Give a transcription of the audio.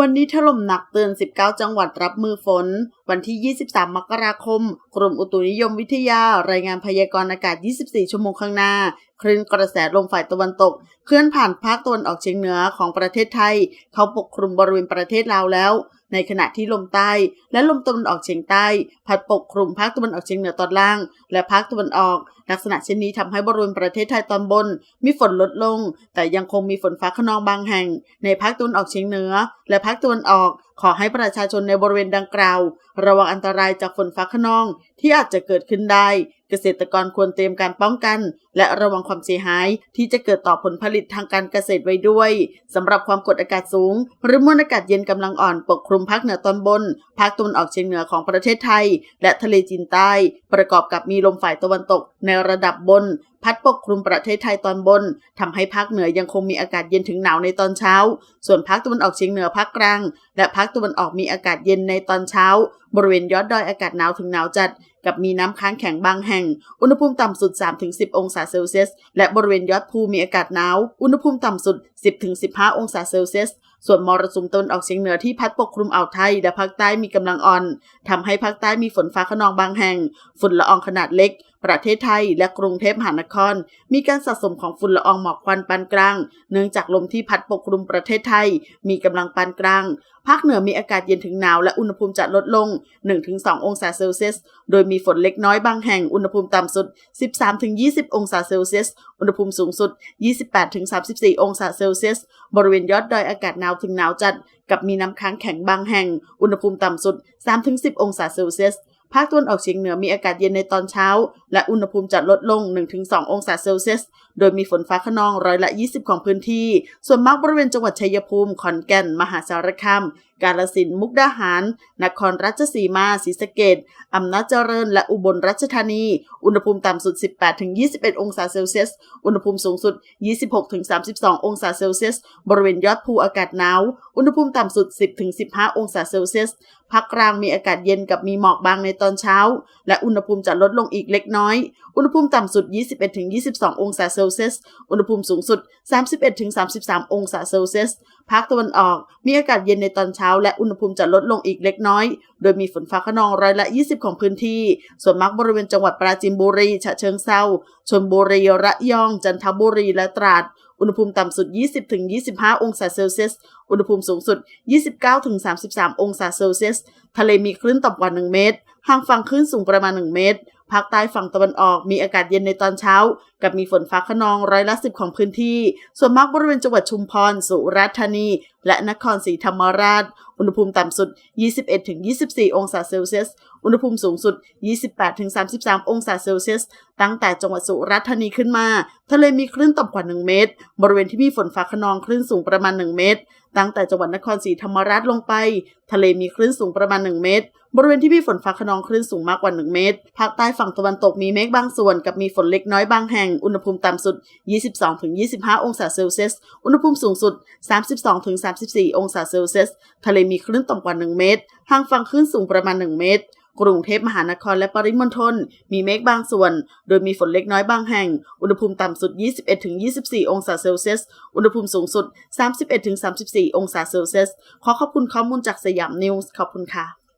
วันนี้ถล่มหนักเตือน 19 จังหวัดรับมือฝน วันที่ 23 มกราคม กรมอุตุนิยมวิทยารายงานพยากรณ์อากาศ 24 ชั่วโมงข้างหน้า คลื่นกระแสลมฝ่ายตะวันตก เคลื่อนผ่านภาคตะวันออกเฉียงเหนือของประเทศไทย เขาปกคลุมบริเวณประเทศลาวแล้ว ในขณะที่ลมใต้และลมตะวันออกเฉียงใต้ พัดปกคลุมภาคตะวันออกเฉียงเหนือตอนล่าง และภาคตะวันออก ลักษณะเช่นนี้ทำให้บริเวณประเทศไทยตอนบน มีฝนลดลง แต่ยังคงมีฝนฟ้าขนองบางแห่ง ในภาคตะวันออกเฉียงเหนือ และภาคตะวันออก ขอให้ประชาชนในบริเวณดังกล่าว ระวังอันตรายจากฝนฟ้าขนองที่อาจจะเกิดขึ้นได้ เกษตรกรควรเตรียมการป้องกัน และระวังความเสียหายที่จะเกิดต่อผลผลิตทางการเกษตรไว้ด้วยสำหรับความกดอากาศสูง หรือมวลอากาศเย็นกำลังอ่อนปกคลุมภาคเหนือตอนบน ภาคตะวันออกเฉียงเหนือของประเทศไทย และทะเลจีนใต้ ประกอบกับมีลมฝ่ายตะวันตกในระดับบนพัดปกคลุมประเทศไทยตอนบนทำให้ภาคเหนือยังคงมีอากาศเย็นถึงหนาวในตอนเช้า ส่วนภาคตะวันออกเฉียงเหนือภาคกลาง และภาคตะวันออกมีอากาศเย็นในตอนเช้า บริเวณยอดดอยอากาศหนาวถึงหนาวจัด กับมีน้ำค้างแข็งบางแห่ง อุณหภูมิต่ำสุด 3-10 องศาเซลเซียส และบริเวณยอดภูมีอากาศหนาว อุณหภูมิต่ำสุด 10-15 องศาเซลเซียส ส่วนมรสุมตนออกเฉียงเหนือที่พัดปกคลุมอ่าวไทย และภาคใต้มีกำลังอ่อน ทำให้ภาคใต้มีฝนฟ้าขนองบางแห่ง ฝุ่นละอองขนาดเล็ก ประเทศไทยและกรุงเทพมหานคร มีการสะสมของฝุ่นละอองหมอกควันปานกลาง เนื่องจากลมที่พัดปกคลุมประเทศไทย มีกำลังปานกลาง ภาคเหนือมีอากาศเย็นถึงหนาวและอุณหภูมิจะลดลง 1-2 องศาเซลเซียส โดยมีฝนเล็กน้อยบางแห่ง อุณหภูมิต่ำสุด 13-20 องศาเซลเซียส อุณหภูมิสูงสุด 28-34 องศาเซลเซียส บริเวณยอดดอยอากาศหนาวถึงหนาวจัด กับมีน้ำค้างแข็งบางแห่ง อุณหภูมิต่ำสุด 3-10 องศาเซลเซียส ภาคตะวันออกเฉียงเหนือมีอากาศเย็นในตอนเช้า และอุณหภูมิจะลดลง 1-2 องศาเซลเซียส โดยมีฝนฟ้าขนองร้อยละ 20 ของพื้นที่ ส่วนมากบริเวณจังหวัดชัยภูมิ ขอนแก่น มหาสารคาม กาฬสินธุ์มุกดาหาร นครราชสีมา ศรีสะเกษอำนาจเจริญ และอุบลราชธานี อุณหภูมิต่ำสุด 18-21 องศาเซลเซียส อุณหภูมิสูงสุด 26-32 องศาเซลเซียส บริเวณยอดภูอากาศหนาว อุณหภูมิต่ำสุด 10-15 องศาเซลเซียส ภาคกลางมีอากาศเย็นกับมีหมอกบางในตอนเช้า และอุณหภูมิจะลดลงอีกเล็กน้อย อุณหภูมิต่ำสุด 21-22 องศาเซลเซียส อุณหภูมิสูงสุด 31-33 องศาเซลเซียส ภาคตะวันออกมีอากาศเย็นในตอนเช้า และอุณหภูมิจะลดลงอีกเล็กน้อย โดยมีฝนฟ้าขนองร้อยละ 20 ของพื้นที่ ส่วนมากบริเวณจังหวัดปราจีนบุรี ฉะเชิงเทราชลบุรี ระยอง จันทบุรี และตราด อุณหภูมิต่ำสุด 20-25 องศาเซลเซียส อุณหภูมิสูงสุด 29-33 องศาเซลเซียส ทะเลมีคลื่นต่ำกว่า 1 เมตร ห่างฝั่งคลื่นสูงประมาณ 1 เมตร ภาคใต้ฝั่งตะวันออกมีอากาศเย็นในตอนเช้า กับมีฝนฟ้าขนองร้อยละสิบของพื้นที่ ส่วนมากบริเวณจังหวัดชุมพร สุราษฎร์ธานี และนครศรีธรรมราช อุณหภูมิต่ำสุด 21-24 องศาเซลเซียส อุณหภูมิสูงสุด 28-33 องศาเซลเซียส ตั้งแต่จังหวัดสุราษฎร์ธานีขึ้นมา ทะเลมีคลื่นต่ำกว่า 1 เมตร บริเวณที่มีฝนฟ้าขนองคลื่นสูงประมาณ 1 เมตร ตั้งแต่จังหวัดนครศรีธรรมราชลงไป ทะเลมีคลื่นสูงประมาณ 1 เมตรบริเวณที่มีฝนฟ้าขนองคลื่นสูงมากกว่า 1 เมตร ภาคใต้ฝั่งตะวันตกมีเมฆบางส่วนกับมีฝนเล็กน้อยบางแห่งอุณหภูมิต่ำสุด 22-25 องศาเซลเซียส อุณหภูมิสูงสุด 32-34 องศาเซลเซียส ทะเลมีคลื่นต่ำกว่า 1 เมตร ห่างฝั่งคลื่นสูงประมาณ 1 เมตรกรุงเทพมหานครและปริมณฑลมีเมฆบางส่วน โดยมีฝนเล็กน้อยบางแห่ง อุณหภูมิต่ำสุด 21-24 องศาเซลเซียส อุณหภูมิสูงสุด 31-34 องศาเซลเซียส ขอขอบคุณข้อมูลจากสยามนิวส์ ขอบคุณค่ะ